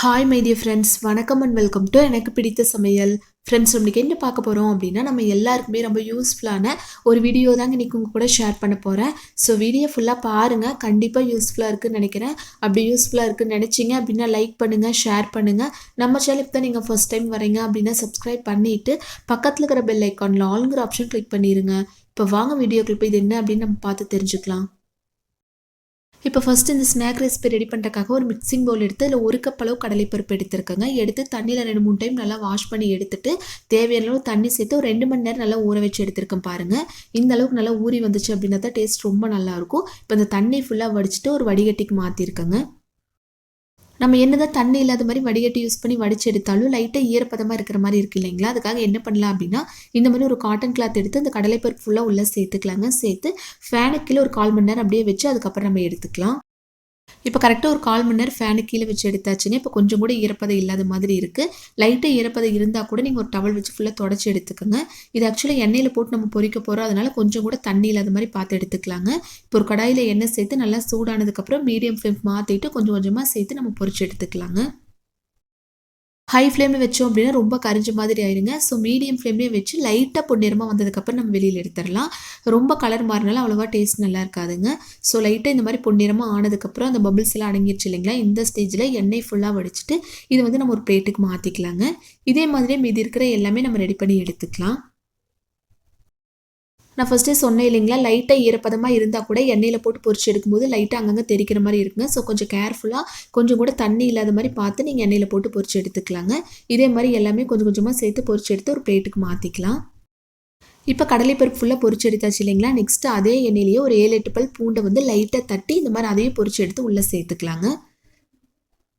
Hi my dear friends வணக்கம் and welcome to எனக்கு பிடித்த சமையல். ஃப்ரெண்ட்ஸ் நம்மளுக்கு என்ன பார்க்க போகிறோம் அப்படின்னா நம்ம எல்லாருக்குமே ரொம்ப யூஸ்ஃபுல்லான ஒரு வீடியோ தாங்க இன்றைக்கி உங்கள் கூட ஷேர் பண்ண போகிறேன் ஸோ வீடியோ ஃபுல்லாக பாருங்கள் கண்டிப்பாக யூஸ்ஃபுல்லாக இருக்குன்னு நினைக்கிறேன். அப்படி யூஸ்ஃபுல்லாக இருக்குன்னு நினச்சிங்க அப்படின்னா லைக் பண்ணுங்கள் ஷேர் பண்ணுங்கள் நம்ம சேனலுக்கு தான் நீங்கள் ஃபஸ்ட் டைம் வரீங்க அப்படின்னா சப்ஸ்கிரைப் பண்ணிவிட்டு பக்கத்தில் இருக்கிற பெல் ஐக்கானில் ஆளுங்கிற ஆப்ஷன் கிளிக் பண்ணிடுங்க இப்போ வாங்க வீடியோ கிளிப் இது என்ன அப்படின்னு நம்ம பார்த்து தெரிஞ்சுக்கலாம். இப்போ ஃபஸ்ட்டு இந்த ஸ்நாக் ரெசிபி ரெடி பண்ணுறக்காக ஒரு மிக்சிங் பவுல் எடுத்து அதில் ஒரு கப் அளவு கடலைப்பருப்பு எடுத்துருக்கேங்க. எடுத்து தண்ணியில் ரெண்டு மூணு டைம் நல்லா வாஷ் பண்ணி எடுத்துட்டு தேவையான அளவு தண்ணி சேர்த்து ஒரு ரெண்டு மணி நேரம் நல்லா ஊற வச்சு எடுத்திருக்கேன் பாருங்கள் இந்த அளவுக்கு நல்லா ஊறி வந்துச்சு அப்படின்னா தான் டேஸ்ட் ரொம்ப நல்லாயிருக்கும் இப்போ இந்த தண்ணி ஃபுல்லாக வடிச்சிட்டு ஒரு வடிகட்டிக்கு மாற்றிருக்கேங்க நம்ம என்னதான் தண்ணி இல்லாத மாதிரி வடிகட்டி யூஸ் பண்ணி வடிச்சு எடுத்தாலும் லைட்டாக ஈரப்பதமாக இருக்கிற மாதிரி இருக்கு இல்லைங்களா? அதுக்காக என்ன பண்ணலாம் அப்படின்னா இந்த மாதிரி ஒரு காட்டன் கிளாத் எடுத்து அந்த கடலைப்பருப்பு ஃபுல்லாக உள்ளே சேர்த்துக்கலாங்க. சேர்த்து ஃபேனுக்கு கீழே ஒரு கால் மணி நேரம் அப்படியே வச்சு அதுக்கப்புறம் நம்ம எடுத்துக்கலாம். இப்போ கரெக்டாக ஒரு கால் மணி நேரம் ஃபேனு கீழே வச்சு எடுத்தாச்சுன்னா இப்போ கொஞ்சம் கூட ஈரப்பதம் இல்லாத மாதிரி இருக்குது லைட்டாக ஈரப்பதம் இருந்தால் கூட நீங்கள் ஒரு டவல் வச்சு ஃபுல்லாக தொடச்சி எடுத்துக்கோங்க. இது ஆக்சுவலாக எண்ணெயில் போட்டு நம்ம பொறிக்க போகிறோம் அதனால் கொஞ்சம் கூட தண்ணி இல்லாத மாதிரி பார்த்து எடுத்துக்கலாங்க. இப்போ ஒரு கடாயில் எண்ணெய் சேர்த்து நல்லா சூடானதுக்கப்புறம் மீடியம் ஃப்ளேம் மாற்றிட்டு கொஞ்சம் கொஞ்சமாக சேர்த்து நம்ம பொறிச்சு எடுத்துக்கலாங்க. ஹை ஃப்ளேமில் வச்சோம் அப்படின்னா ரொம்ப கரிஞ்ச மாதிரி ஆயிருங்க. ஸோ மீடியம் ஃப்ளேம்லேயே வச்சு லைட்டாக பொன்னிறமாக வந்ததுக்கப்புறம் நம்ம வெளியில் எடுத்துடலாம். ரொம்ப கலர் மாறினாலும் அவ்வளோவா டேஸ்ட் நல்லா இருக்காதுங்க. ஸோ லைட்டாக இந்த மாதிரி பொன்னிறமாக ஆனதுக்கப்புறம் அந்த பபிள்ஸ் எல்லாம் அடங்கிடுச்சு இல்லைங்களா? இந்த ஸ்டேஜில் எண்ணெய் ஃபுல்லாக வடிச்சிட்டு இது வந்து நம்ம ஒரு பிளேட்டுக்கு மாற்றிக்கலாங்க இதே மாதிரியே மீதி இருக்கிற எல்லாமே நம்ம ரெடி பண்ணி எடுத்துக்கலாம். நான் ஃபஸ்ட்டே சொன்னேன் இல்லைங்களா? லைட்டாக ஈரப்பதமாக இருந்தால் கூட எண்ணெயில் போட்டு பொரிச்சு எடுக்கும்போது லைட்டாக அங்கங்கே தெரிக்கிற மாதிரி இருக்குங்க. ஸோ கொஞ்சம் கேர்ஃபுல்லாக கொஞ்சம் கூட தண்ணி இல்லாத மாதிரி பார்த்து நீங்கள் எண்ணெயில் போட்டு பொரிச்சு எடுத்துக்கலாங்க. இதே மாதிரி எல்லாமே கொஞ்சம் கொஞ்சமாக சேர்த்து பொறிச்சு எடுத்து ஒரு பிளேட்டுக்கு மாற்றிக்கலாம் இப்போ கடலைப்பருப்பு ஃபுல்லாக பொறிச்சு எடுத்தாச்சு இல்லைங்களா? நெக்ஸ்ட்டு அதே எண்ணெயிலேயே ஒரு ஏழு எட்டு பல் பூண்டை வந்து லைட்டாக தட்டி இந்த மாதிரி அதையும் பொறிச்சு எடுத்து உள்ளே சேர்த்துக்கலாங்க.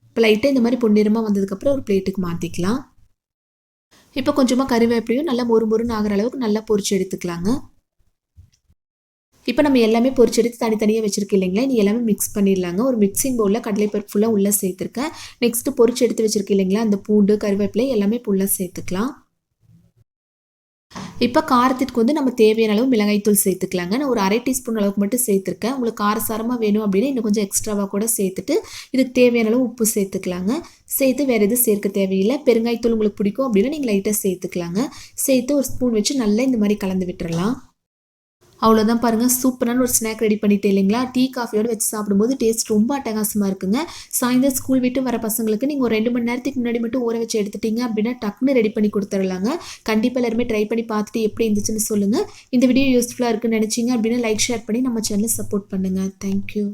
இப்போ லைட்டாக இந்த மாதிரி பொன்னிறமாக வந்ததுக்கப்புறம் ஒரு பிளேட்டுக்கு மாற்றிக்கலாம் இப்போ கொஞ்சமாக கருவேப்பிலையும் நல்லா மொறு மொறுன்னு ஆகிற அளவுக்கு நல்லா பொறிச்சு எடுத்துக்கலாங்க. இப்போ நம்ம எல்லாமே பொரிச்செடுத்து தனித்தனியாக வச்சுருக்கு இல்லைங்களா? நீ எல்லாமே மிக்ஸ் பண்ணிடலாங்க. ஒரு மிக்சிங் பவுலில் கடலைப்பருப்பு ஃபுல்லாக உள்ளே சேர்த்துருக்கேன். நெக்ஸ்ட்டு பொரிச்சு எடுத்து வச்சுருக்கு இல்லைங்களா? அந்த பூண்டு கருவேப்பிலை எல்லாமே ஃபுல்லாக சேர்த்துக்கலாம். இப்போ காரத்திற்கு வந்து நம்ம தேவையான அளவு மிளகாய்த்தூள் சேர்த்துக்கலாங்க. நான் ஒரு அரை டீஸ்பூன் அளவுக்கு மட்டும் சேர்த்துருக்கேன். உங்களுக்கு காரசாரமாக வேணும் அப்படின்னா இன்னும் கொஞ்சம் எக்ஸ்ட்ராவாக கூட சேர்த்துட்டு இதுக்கு தேவையான அளவு உப்பு சேர்த்துக்கலாங்க. சேர்த்து வேறு எதுவும் சேர்க்க தேவையில்லை. பெருங்காயத்தூள் உங்களுக்கு பிடிக்கும் அப்படின்னா நீங்கள் லைட்டாக சேர்த்துக்கலாங்க. சேர்த்து ஒரு ஸ்பூன் வச்சு நல்லா இந்த மாதிரி கலந்து விட்டுறலாம். அவ்வளோதான் பாருங்கள் சூப்பரான ஒரு ஸ்நாக் ரெடி பண்ணிட்டேன் இல்லைங்களா? டீ காஃபியோடு வச்சு சாப்பிடும்போது டேஸ்ட் ரொம்ப அட்டகாசமாக இருக்குங்க. சாயந்தரம் ஸ்கூல் விட்டு வர பசங்களுக்கு நீங்கள் ஒரு ரெண்டு மணி நேரத்துக்கு முன்னாடி மட்டும் ஊற வச்சு எடுத்துட்டீங்க அப்படின்னா டக்குன்னு ரெடி பண்ணி கொடுத்துடலாங்க. கண்டிப்பாக எல்லாருமே ட்ரை பண்ணி பார்த்துட்டு எப்படி இருந்துச்சுன்னு சொல்லுங்கள் இந்த வீடியோ யூஸ்ஃபுல்லாக இருக்குன்னு நினச்சிங்க அப்படின்னா லைக் ஷேர் பண்ணி நம்ம சேனலை சப்போர்ட் பண்ணுங்கள் தேங்க்யூ